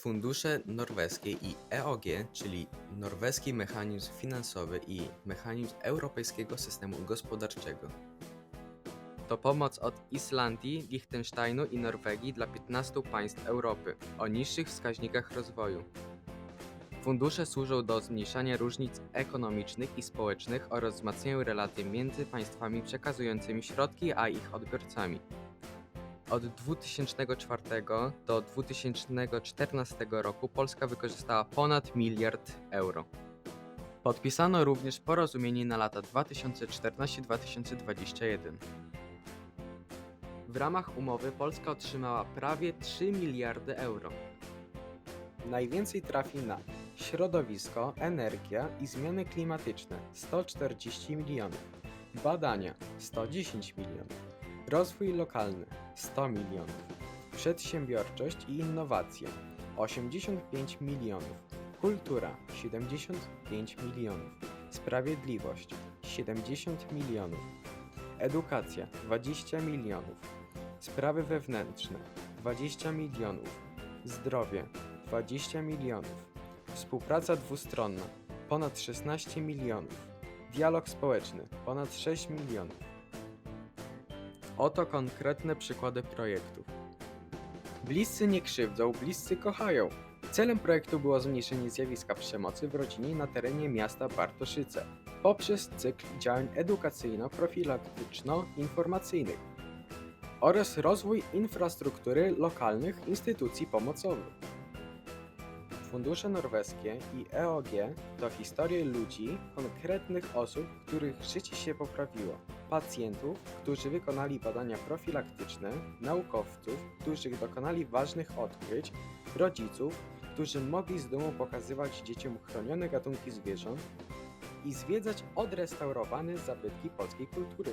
Fundusze norweskie i EOG, czyli Norweski Mechanizm Finansowy i Mechanizm Europejskiego Systemu Gospodarczego. To pomoc od Islandii, Liechtensteinu i Norwegii dla 15 państw Europy o niższych wskaźnikach rozwoju. Fundusze służą do zmniejszania różnic ekonomicznych i społecznych oraz wzmacniają relacje między państwami przekazującymi środki a ich odbiorcami. Od 2004 do 2014 roku Polska wykorzystała ponad miliard euro. Podpisano również porozumienie na lata 2014-2021. W ramach umowy Polska otrzymała prawie 3 miliardy euro. Najwięcej trafi na środowisko, energia i zmiany klimatyczne 140 milionów, badania 110 milionów, rozwój lokalny 100 milionów, przedsiębiorczość i innowacje 85 milionów, kultura 75 milionów, sprawiedliwość 70 milionów, edukacja 20 milionów, sprawy wewnętrzne 20 milionów, zdrowie 20 milionów, współpraca dwustronna ponad 16 milionów, dialog społeczny ponad 6 milionów. Oto konkretne przykłady projektów. Bliscy nie krzywdzą, bliscy kochają. Celem projektu było zmniejszenie zjawiska przemocy w rodzinie na terenie miasta Bartoszyce poprzez cykl działań edukacyjno-profilaktyczno-informacyjnych oraz rozwój infrastruktury lokalnych instytucji pomocowych. Fundusze norweskie i EOG to historie ludzi, konkretnych osób, których życie się poprawiło, pacjentów, którzy wykonali badania profilaktyczne, naukowców, którzy dokonali ważnych odkryć, rodziców, którzy mogli z dumą pokazywać dzieciom chronione gatunki zwierząt i zwiedzać odrestaurowane zabytki polskiej kultury.